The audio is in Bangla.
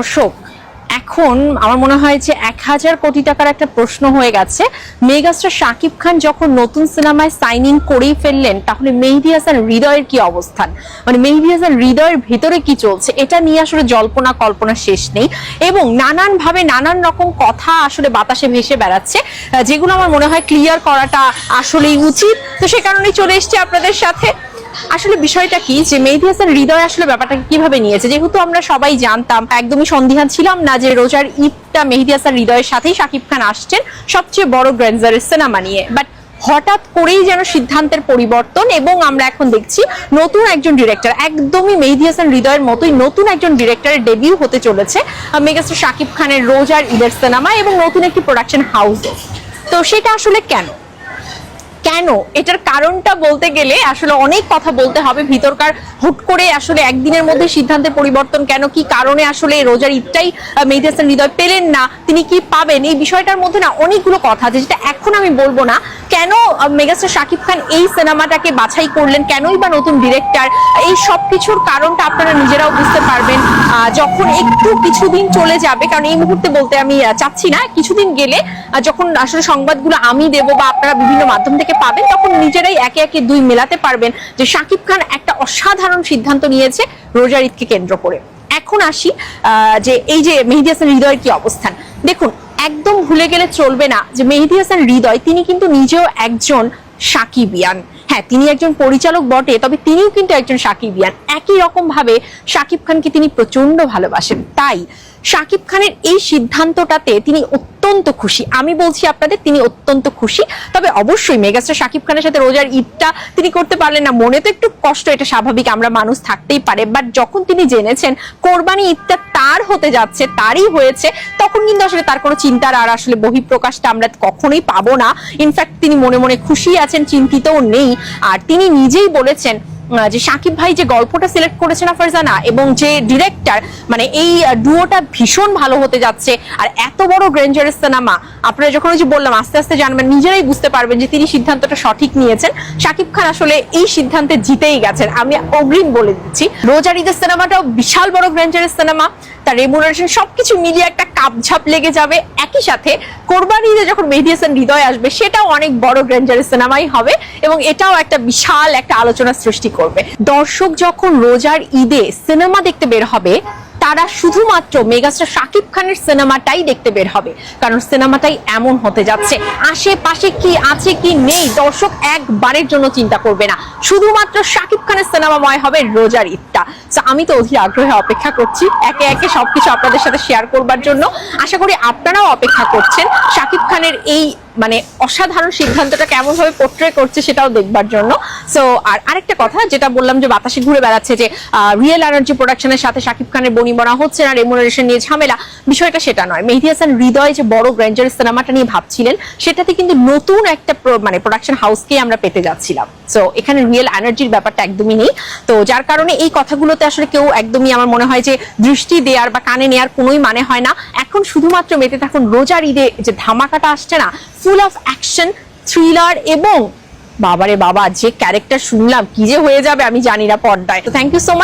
দর্শক, এখন আমার মনে হয় যে এক হাজার কোটি টাকার একটা প্রশ্ন হয়ে গেছে। মেগাস্টার শাকিব খান যখন নতুন সিনেমায় সাইন ইন করেই ফেললেন, তাহলে মেহেদি হাসান হৃদয়ের কি অবস্থান? মানে মেহেদি হাসান হৃদয়ের ভেতরে কি চলছে? এটা নিয়ে আসলে জল্পনা কল্পনা শেষ নেই। এবং নানান ভাবে নানান রকম কথা আসলে বাতাসে ভেসে বেড়াচ্ছে, যেগুলো আমার মনে হয় ক্লিয়ার করাটা আসলেই উচিত। তো সে কারণেই চলে এসেছি আপনাদের সাথে। আসলে বিষয়টা কি যে মেহেদি হাসান হৃদয় আসলে ব্যাপারটাকে কীভাবে নিয়েছে? যেহেতু আমরা সবাই জানতাম, একদমই সন্দিহান ছিলাম না যে রোজার ঈদটা মেহেদি হাসান হৃদয়ের সাথেই শাকিব খান আসছেন, সবচেয়ে বড় গ্র্যান্ডারের সিনেমা নিয়ে। বাট হঠাৎ করেই যেন সিদ্ধান্তের পরিবর্তন এবং আমরা এখন দেখছি নতুন একজন ডিরেক্টর একদমই মেহেদি হাসান হৃদয়ের মতোই নতুন একজন ডিরেক্টরের ডেবিউ হতে চলেছে মেগাস্টার শাকিব খানের রোজার ঈদের সিনেমা এবং নতুন একটি প্রোডাকশন হাউসও তো সেটা আসলে কেন? কেন? এটার কারণটা বলতে গেলে আসলে অনেক কথা বলতে হবে। ভিতরকার হুট করে আসলে একদিনের মধ্যে সিদ্ধান্তের পরিবর্তন কেন? কি কারণে আসলে রোজার ঈদটাই মেহেদি হাসান হৃদয় পেলেন না? তিনি কি পাবেন? এই বিষয়টার মধ্যে না অনেকগুলো কথা আছে, যেটা এখন আমি বলব না। কেন মেগাস্টার শাকিব খান এই সিনেমাটাকে বাছাই করলেন? কেনই বা নতুন ডিরেক্টর এই সব কিছুর কারণটা আপনারা নিজেরাও বুঝতে পারবেন। যখন একটু কিছুদিন চলে যাবে, কারণ এই মুহূর্তে বলতে আমি চাচ্ছি না, কিছুদিন গেলে যখন আসলে সংবাদগুলো আমি দেব বা আপনারা বিভিন্ন মাধ্যম থেকে পাবেন, তখন নিজেরাই একে একে দুই মেলাতে পারবেন যে শাকিব খান একটা অসাধারণ সিদ্ধান্ত নিয়েছে রোজার ঈদকে কেন্দ্র করে। এখন আসি যে এই যে মেহেদি হাসান হৃদয়ের কি অবস্থান। দেখুন একদম ভুলে গেলে চলবে না যে মেহেদি হাসান হৃদয়, তিনি কিন্তু নিজেও একজন সাকিবিয়ান। হ্যাঁ তিনি একজন পরিচালক বটে, তবে তিনিও কিন্তু একজন সাকিবিয়ান। একই রকম ভাবে সাকিব খানকে তিনি প্রচণ্ড ভালোবাসেন। তাই সাকিব খানের এই সিদ্ধান্তটাতে তিনি অত্যন্ত খুশি। আমি বলছি আপনাদের, তিনি অত্যন্ত খুশি। তবে অবশ্যই মেগাস্টার শাকিব খানের সাথে রোজার ঈদটা তিনি করতে পারলেন না। মনে তো একটু কষ্ট, এটা স্বাভাবিক, আমরা মানুষ থাকতেই পারে। বাট যখন তিনি জেনেছেন কোরবানি ঈদটা তার হতে যাচ্ছে, তারই হয়েছে, তখন কিন্তু আসলে তার কোনো চিন্তার আর আসলে বহিঃপ্রকাশটা আমরা কখনোই পাবো না। ইনফ্যাক্ট তিনি মনে মনে খুশি আছেন, চিন্তিতও নেই। আর তিনি নিজেই বলেছেন যে সাকিব ভাই যে গল্পটা সিলেক্ট করেছে না ফারজানা এবং যে ডিরেক্টর মানে এই ডুয়োটা ভীষণ ভালো হতে যাচ্ছে আর এত বড় গ্রেঞ্জারের সিনেমা আপনারা যখন ওই যে বললাম, আস্তে আস্তে জানবেন, নিজেরাই বুঝতে পারবেন যে তিনি সিদ্ধান্তটা সঠিক নিয়েছেন। সাকিব খান আসলে এই সিদ্ধান্তে জিতেই গেছেন। আমি অগ্রিম বলে দিচ্ছি রোজার ঈদের সিনেমাটাও বিশাল বড় গ্রেঞ্জারের সিনেমা তার রেমুনারেশন সবকিছু মিলিয়ে একটা কাপঝাপ লেগে যাবে। একই সাথে কোরবানি ঈদে যখন মেহেদি হাসান হৃদয় আসবে, সেটাও অনেক বড় গ্র্যান্ডারের সিনেমাই হবে এবং এটাও একটা বিশাল একটা আলোচনা সৃষ্টি করবে। দর্শক যখন রোজার ঈদে সিনেমা দেখতে বের হবে তারা শুধুমাত্র মেগাস্টার শাকিব খানের সিনেমাটাই দেখতে বের হবে কারণ সিনেমাটাই এমন হতে যাচ্ছে। আশেপাশে কি আছে কি নেই দর্শক একবারের জন্য চিন্তা করবে না। শুধুমাত্র শাকিব খানের সিনেমাময় হবে রোজার ঈদটা। So, আমি তো অধীর আগ্রহে অপেক্ষা করছি একে একে সবকিছু আপনাদের সাথে শেয়ার করবার জন্য। আশা করি আপনারাও অপেক্ষা করছেন। শাকিব খানের এই মানে অসাধারণ সিদ্ধান্তটা কেমন ভাবে পোট্রে করছে সেটাও দেখবার জন্য। সো আর আরেকটা কথা যেটা বললাম যে বাতাসে ঘুরে বেড়াচ্ছে যে রিয়েল এনার্জি প্রোডাকশনের সাথে শাকিব খানের বনিবনা হচ্ছে না রেমুনারেশন নিয়ে ঝামেলা। বিষয়টা সেটা নয়। মেহেদি হাসান হৃদয় যে বড় গ্র্যান্ডার সিনেমাটা নিয়ে ভাবছিলেন, সেটাতে কিন্তু নতুন একটা মানে প্রোডাকশন হাউসকে আমরা পেতে যাচ্ছিলাম। সো এখানে রিয়েল এনার্জির ব্যাপারটা একদমই নেই। তো যার কারণে এই কথাগুলোতে আসলে কেউ একদমই আমার মনে হয় যে দৃষ্টি দেওয়ার বা কানে নেওয়ার কোনোই মানে হয় না। এখন শুধুমাত্র মেতে থাকুন রোজার ঈদে যে ধামাকাটা আসছে না ফুল অফ অ্যাকশন থ্রিলার এবং বাবারে বাবা, যে ক্যারেক্টার শুনলাম, কি যে হয়ে যাবে আমি জানি না পর্দায়। তো থ্যাংক ইউ সো মাচ